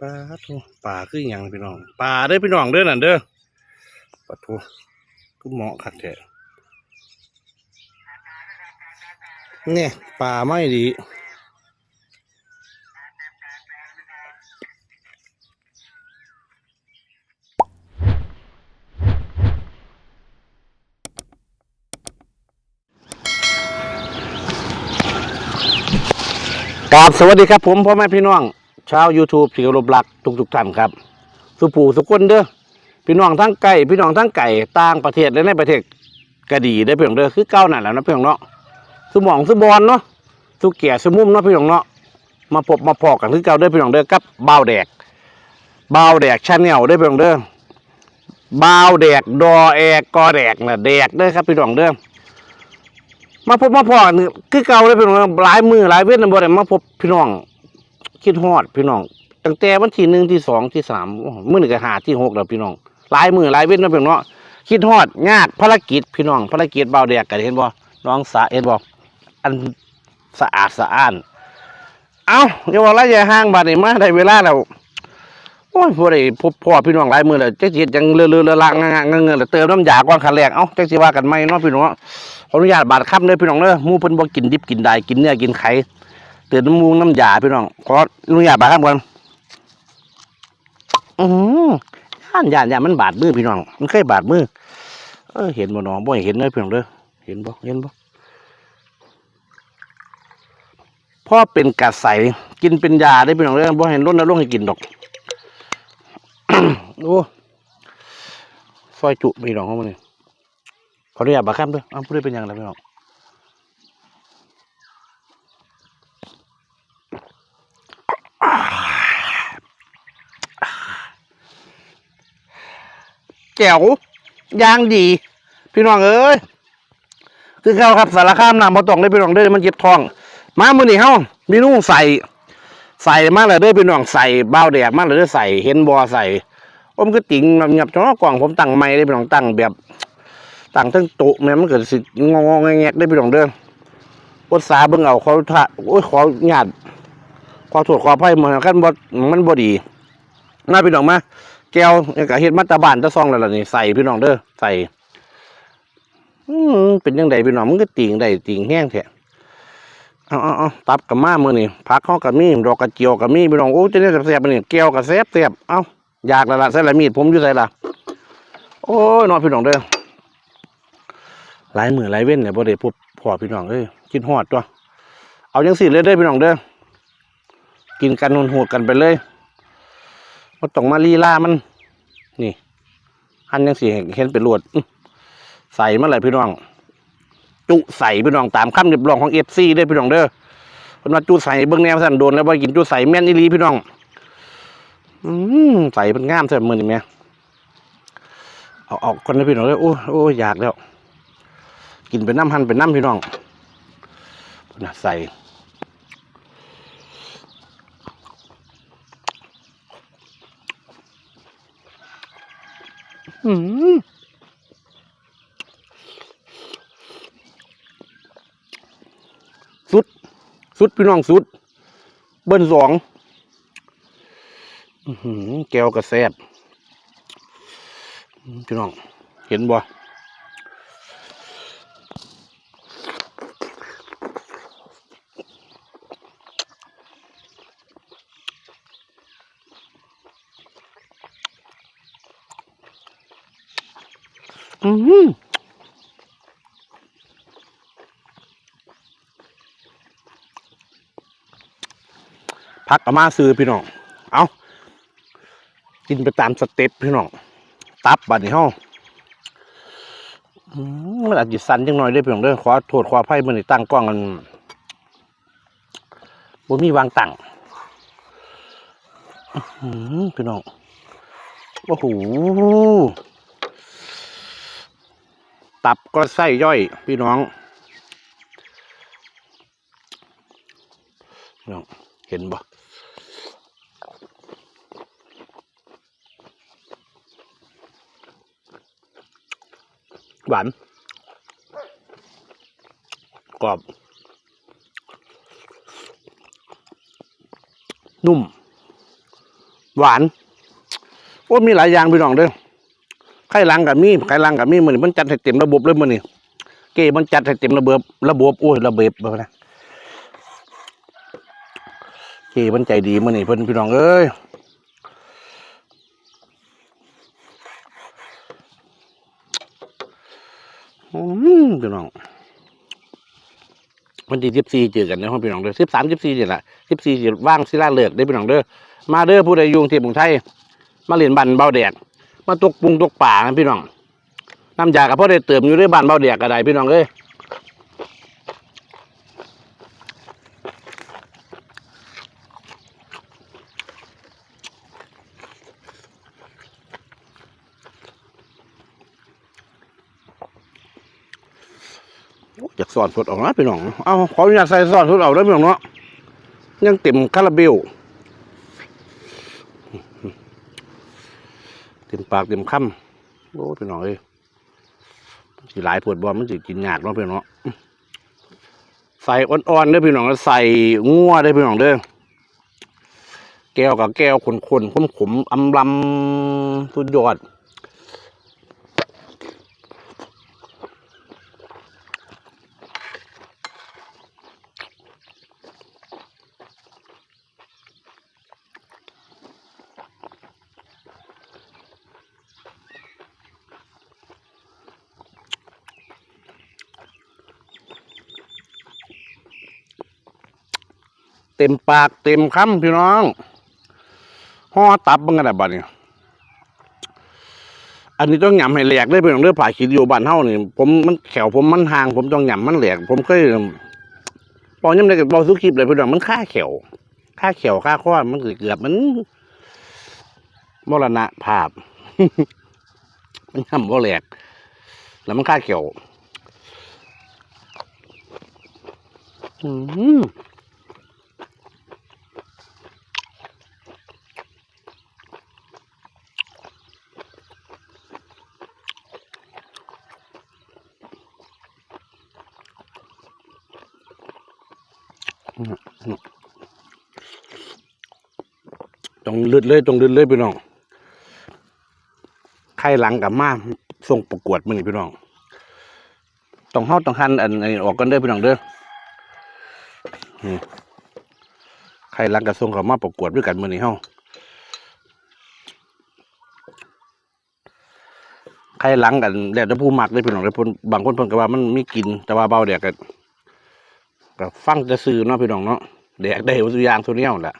ปลาทูปลาคือหยังพี่น้องปลาเด้อพี่น้องเด้อนั่นเด้อปลาทูคือเหมาะคักแท้เนี่ยปลาไม่ดีกราบสวัสดีครับผมพ่อแม่พี่น้อง ชาว YouTube ที่เคารพรักทุกทุกๆท่านครับ สุปู่สุคนเด้อพี่น้องทั้งไก่พี่น้องทั้งไก่ต่างประเทศและในประเทศก็ดีได้อพี่น้องเด้อคือเก้านั่นแหละเนาะพี่น้องเนาะสมองสบอนเนาะสุเกียสมุมเนาะพี่น้องเนาะมาพบมาพอกันคือเก่าเด้พี่น้องเด้อกับบ่าวแดกบ่าวแดกชาแนลเด้พี่น้องเด้อบ่าวแดกดอแอกกอแดกน่ะแดกเด้อครับพี่น้องเด้อมาพบมาพอกันคือเก่าเลยพี่น้องหลายมือหลายเว้นบ่ได้มาพบพี่น้อง คิดฮอดพี่น้องตั้งแต่วันที่หนึ่งที่สองที่สามมื้อนี้ก็หาที่หกแล้วพี่น้องหลายมือหลายเว้นนะพี่น้องเนาะคิดฮอดยากภารกิจพี่น้องภารกิจเบาแดกกันเห็นบ่น้องสาเห็นบ่อันสะอาดสะอ้าน เอ้าอย่าว่าระยะห่างบาดนี้มาได้เวลาแล้วโอ้ยบ่ได้พบพ่อพี่น้องหลายมือแล้วจักสิเฮ็ดจังเลือๆละๆงางเงินๆแล้วเติมน้ำยาก่อนคันแรกเอ้าจักสิว่ากันใหมเนาะพี่น้องขออนุญาตบาดค่ำเลยพี่น้องเด้อหมูเพิ่นบ่กินดิบกินได้กินเนื้อกินไข่ เตือนน้ำมูกน้ำยาพี่น้องขอนุญาตบาดค่ำก่อนอือหือย่านย่านย่านมันบาดมือพี่น้อง มันเคยบาดมือเออเห็นบ่น้องบ่เห็นเลยพี่น้องเด้อเห็นบ่เห็นบ่พ่อเป็นกระใสกินเป็นยาได้พี่น้องเด้อบ่เห็นรถนแล้วรกให้กินดอกโอ้ซอยจุพี่น้องเขามาเนี่ยขออนุญาตบาข้ามด้วยอ้าวพูดได้เป็นยังไงพี่น้อง แจ๋วยางดี พี่น้องเอ้ยคือเขาครับสารข้ามนำมาตองได้พี่น้องได้มันเจ็บทอง มามือนี่เฮามีนุ่งใส่ ใส่มากเลยเด้อพี่น้องใส่เบ้าแดกมากเลยเด้ใส่เห็นบอใส่อมก็ติ่งเงียบจ้อกล่องผมตั้งไม้ได้พี่น้องตั้งแบบต่างทั้งโต๊ะแม่มันเกิดสิงองแงกได้พี่น้องเด้อภาษาเบิ่งเอาเขาท่าโอ้ยขอญาติขอโทษขออภัยมันกันบ่มันบ่ดีน่าพี่น้องมา แก้วนี่ก็เฮ็ดมาตาบานตาซองแล้วล่ะนี่ใส่พี่น้องเด้อใส่อืมเป็นจังไดพี่น้องมันก็ติ่งได้ติ่งแห้งแท้เอาเอาเอาตับกับมามือนี้ผักเฮาก็มีดอกกระเจียวก็มีพี่น้องโอ้จะได้แซ่บๆนี่แก้วก็แซ่บแซ่บเอ้าอยากล้วล่ะใส่ละมีดผมอยู่ไสล่ะโอ้ยนอยพี่น้องเด้อหลายมือหลายเว้นเนี่ยบ่ได้พบพ่อพี่น้องเอ้ยกินฮอดตัวเอาจังสิเลยเด้อพี่น้องเด้อกินกันหุนหูดกันไปเลย บ่ต้องมาลีล่ามัน นี่หันจังสิเห็นเป็นลวดอื้อใส่มาเลยพี่น้อง จุใส่พี่น้องตามคำเรียบร้องของ FC เด้พี่น้องเด้อเพิ่นว่าจุใส่เบิ่งแนวสั่นโดนแล้วบ่กินจุใส่แม่นอีลีพี่น้องอืมใส่เพิ่นงามแซ่มือนี้แม่เอาออกก่อนนะพี่น้องเด้อโอ้โอ้อยากแล้ว กินเป็นน้ำหันเป็นน้ำพี่น้องนะใส่ อืมสุด สุดพี่น้องสุด เบิ้ลสองแก้วกระแซบพี่น้อง เห็นบ่ อืม พักเอามาซื้อพี่น้อง เอากินไปตามสเต็ปพี่น้อง ตับบัดนี้เฮาอืมมันอาจจะสั่นจังหน่อยเด้อพี่น้องเด้อขอโทษขออภัยมื้อนี้ตั้งกล้องกันบ่มีวางตั้งพี่น้อง โอ้โห ตับก็ไส้ย่อย พี่น้องพี่น้อง ห็นบ่หวานกรอบ นุ่ม หวานโอ้มีหลายอย่างพี่น้องเด้อไข่ลังกับมีไข่ลังกับมีมือนี่มันจัดให้เต็มระบบเลยมือนี่เก้มันจัดให้เต็มระเบิดระบบโอ้ยระเบิดแบบนะ เก้มันใจดีมือนี่เพิ่นพี่น้องเอ้ยอืมพี่น้องวันที่สิบสี่เจอกันในห้องพี่น้องเด้อสิบสามสิบสี่เนี่ยแหละสิบสี่ว่างศิลาเลิกได้พี่น้องเด้อมาเด้อผู้ใดยุงที่เมืองไทย มาเรียนบันเบาแดดมาตกปุงตกป่านะพี่น้องน้ำยากับพ่อได้เติมอยู่ด้วยบ้านเบาแดดก็ได้พี่น้องเอ้ย อยากสอนสดออกนะพี่น้อง เอาขออนุญาตใส่สอนสดออกได้พี่น้องเนาะ ยังเต็มคาราเบล เต็มปากเต็มคำโอ้พี่น้องเอ้ยสิหลายปวดบอลมันสิกินยากเนาะพี่น้องใส่อ่อนๆเด้อพี่น้องใส่งัวเด้อพี่น้องเด้อแก้วกับแก้วขนๆขมๆอำลำสุดยอด ต็มปากเต็มคำพี่น้องห่อตับมันกันแบบนี้อันนี้ต้องหยำให้แหลกได้อพี่น้องเด้อผ่าขีดอยู่บ้านเฮานี่ผมมันแขวผมมันห่าง ผมต้องหยำมันแหลก ผมเคยปอยำได้กับปอสุกิบเลยพี่น้องมันค่าแขวค่าแขวค่าข้อมันเกือบมันมรณะภาพ มันยำบ่แหลก แล้วมันค่าแขวอืม ต้องลืดเลยต้องลืดเลยพี่น้องใครหลังกับมาส่งประกวดมือนี่พี่น้องต้องเฮาต้องหันอันนี้ออกกันเด้อพี่น้องเด้อนี่ใครหลังกับส่งเขามาประกวดด้วยกันมือนี้เฮาใครหลังกันแดดจะผู้มักได้พี่น้องเด้อเพิ่นบางคนเพิ่นก็ว่ามันมีกินแต่ว่าเบาแดก ก็ก็ฟังจะซื้อเนาะพี่น้องเนาะแดกได้วัตถุยางตัวเนี้ยแหละ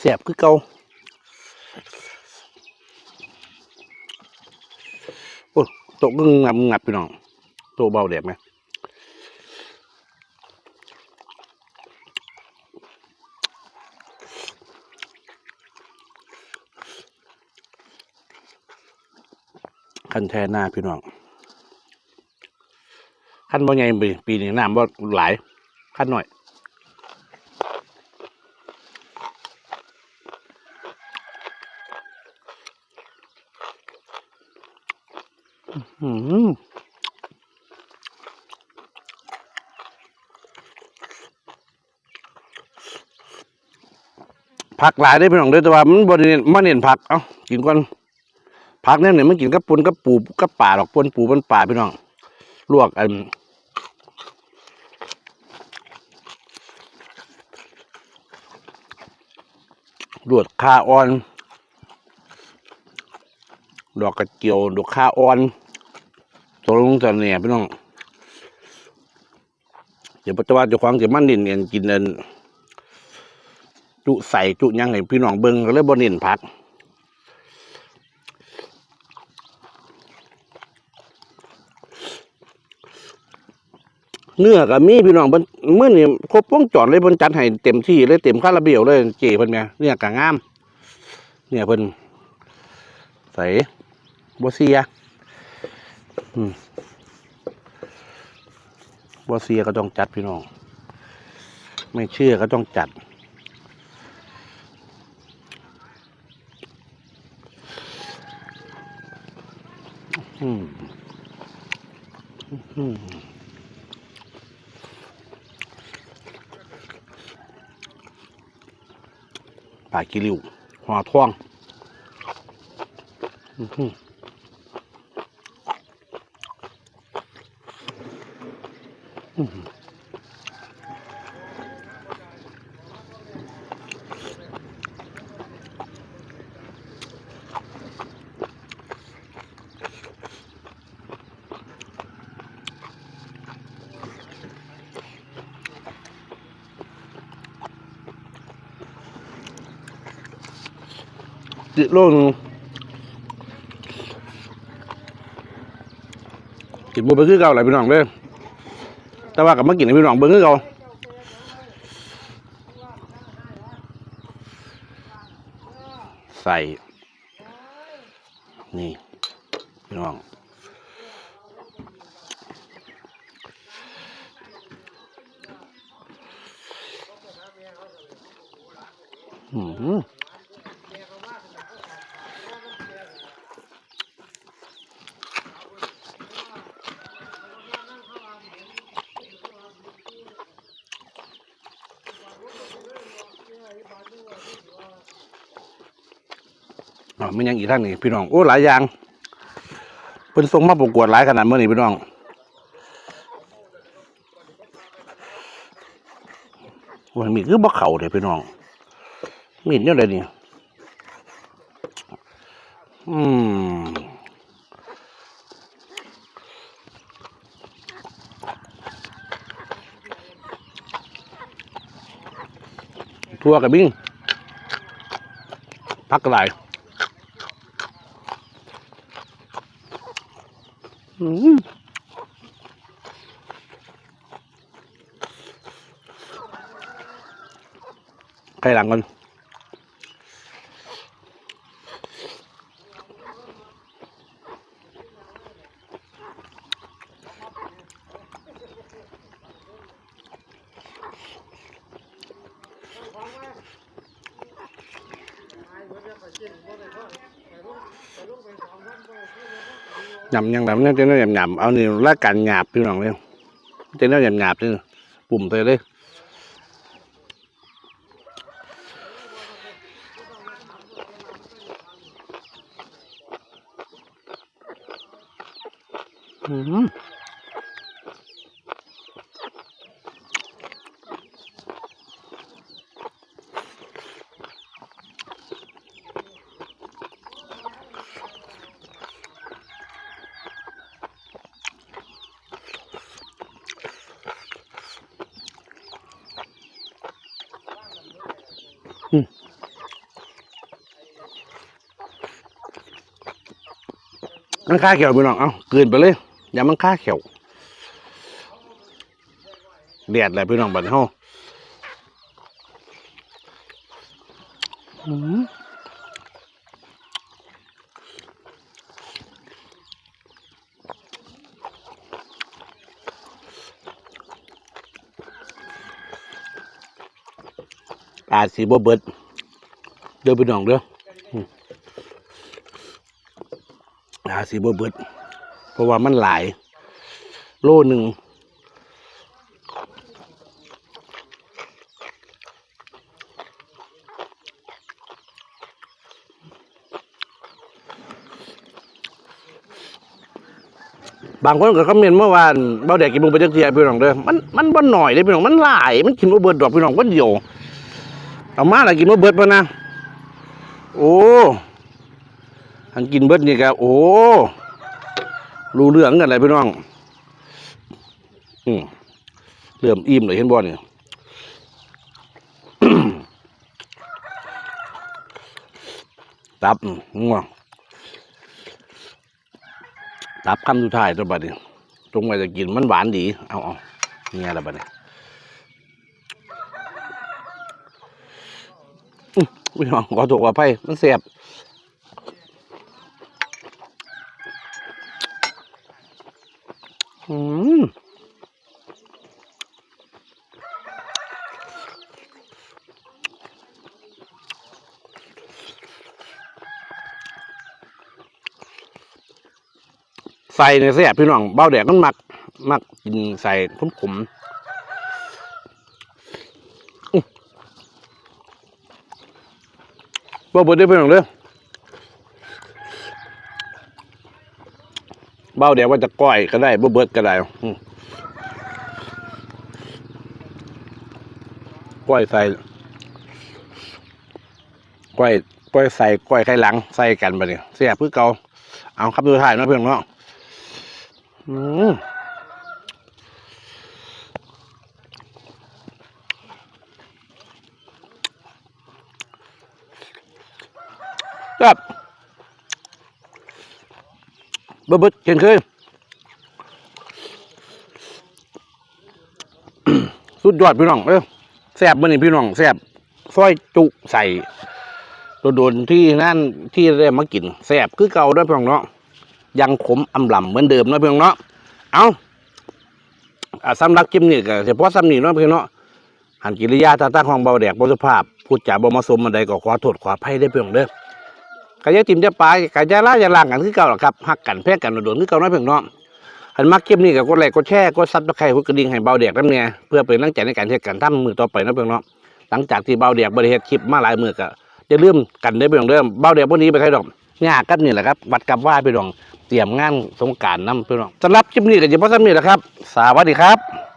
แสบคือเก่าโอ้โตะกึ่งงับงับพี่น้องโตะเบาแดดไหม คันแทนหน้าพี่น้องคันบ่ใหญ่ปีปีนี้น้ำบ่หลายคันหน่อยอืมผักหลายได้พี่น้องด้อแต่ว่ามันบ่ได้เน้นเน้นผัก เอ้ากินก่อน ผักเนี่ยเนี่ยมันกินกับปุนกับปูกับป่าดอกปนปูปนป่าพี่น้องลวกอันลวกคาอ่อนดอกกระเจียวดอกคาอ่อนตัวลงตัวเนี่ยพี่น้องเดี๋ยวปัจจุบันจะควางเดี๋ยวมันเน้นเน้นกินเน้นจุใส่จุยังให้พี่น้องเบิ่งก็เลยบ่เน้นผัก เนื้อกับมีพี่น้องเมื่อนี่ครบวงจรเลยบนจันให้เต็มที่เลยเต็มคาราเบียลเลยเจ๋เพิ่นแม่เนื้อก็งาม เนี่ยเพิ่นใส่บ่เซียอืบ่เซียก็ต้องจัดพี่น้อง ไม่เชื่อก็ต้องจัดอืมอืม ปลากิริวหัวท่วงอืม ติโลนึงกินบัวไปคือเก่าหลายพี่น้องเลยแต่ว่ากับมากินในพี่น้องเบิ้งคือเก่าใส่ นี่ พี่น้อง อ๋อมันยังอีกท่านนี่พี่น้อง โอ้หลายอย่างเป็นทรงมาประกวดหลายขนาดเมื่อนี้พี่น้องวันมีคือบ่เข่าเลยพี่น้อง มีดเนี่ยอะไรนี่อืมทั่วกับบิ้ง พักกระไร หยำยังแบบนี้จะได้ยำยำเอานี่ละกันหยาบพี่น้องเลยจะได้ยำหยาบเลยปุ่มเตยเลย มันค่าเขียวพี่น้อง เอาเกินไปเลย อย่ามันค่าเขียวเดียดเลยพี่น้องบัดเฮาอืมอาจสีบ่เบิดเด้อพี่น้องเด้ออืมอาจ สีบ่เบิด เพราะว่ามันหลาย โลหนึ่งบางคนก็คอมเมนต์เมื่อวานเบาแดกกินมึงไปจักเทียพี่น้องเด้อมันมันบ่หน่อยเด้พี่น้องมันหลาย มันกินบ่เบิดดอกพี่น้องบ่เดียวเอามาแล้วกินบ่เบิดปะนะโอ้ อันกินเบิดนี่ก็โอ้รู้เรื่องกันเลยพี่น้อง อืมเริ่มอิ่มเลยเห็นบ่เนี่ยตับง่วงตับคำสุดท้ายตัวบัดนี้ตรงไปจะกินมันหวานดี เอาเอาเนี่ยละบัดนี้อื้อพี่น้องขอถูกว่าไพ่มันเสียบ อืมใส่ในแซ่บพี่น้องเบ้าแดกมันมัก มักกินใส่ขมๆอื้อบ่บดได้พี่น้องเด้อ เบ้าแดกว่าจะก้อยก็ได้บ่เบิดก็ได้อืมก้อยใส่ก้อยก้อยใส่ก้อยไข่หลังใส่กันไปเนี่ยแซ่บคือเก่าเอาครับดูถ่ายนะเพื่อนเนาะอืมครับ เบิดเบิดเช่นเคยสุดยอดพี่น้องเออแซบมื่อนี้พี่น้องแซบซอยจุใส่โดนๆที่นั่นที่ได้มากินแซบคือเก่าด้วยพี่น้องเนาะยังขมอำลำเหมือนเดิมนะพี่น้องเนาะเอาอ่าสำหรับคลิปนี้ก็เฉพาะสำนีเนาะพี่น้องเนาะหันกิริยาตาตั้งของเบาแดกบสุภาพพูดจาบ่เหมาะสมมันใดก็ขอโทษขออภัยได้อพี่น้องเด้อ กายาติมจะปลายกายาล่ายาล่างกันคือเก่าหรอกครับหักกันแพ้กันโดนคือเก่าเนาะพี่น้องหันมักคลิปนี้กับกดไลค์กดแชร์กดซับสไครต์กดกระดิ่งให้เบาเด็กน้ำเนี่ยเพื่อเป็นกำลังใจในการเฮ็ดการทำมือต่อไปนะเพื่อนเนาะหลังจากที่เบาเด็กบริเฮ็ดคลิปมาหลายมือก็จะเริ่มกันได้เพื่อนเริ่มเบาเด็กพวกนี้ไปใครดอกยากกันนี่แหละครับวัดกับว่าไปดองเตรียมงานสงการน้ำเพื่อนเนาะสำหรับคลิปนี้ก็จะพอสำนี้แหละครับ สวัสดีครับ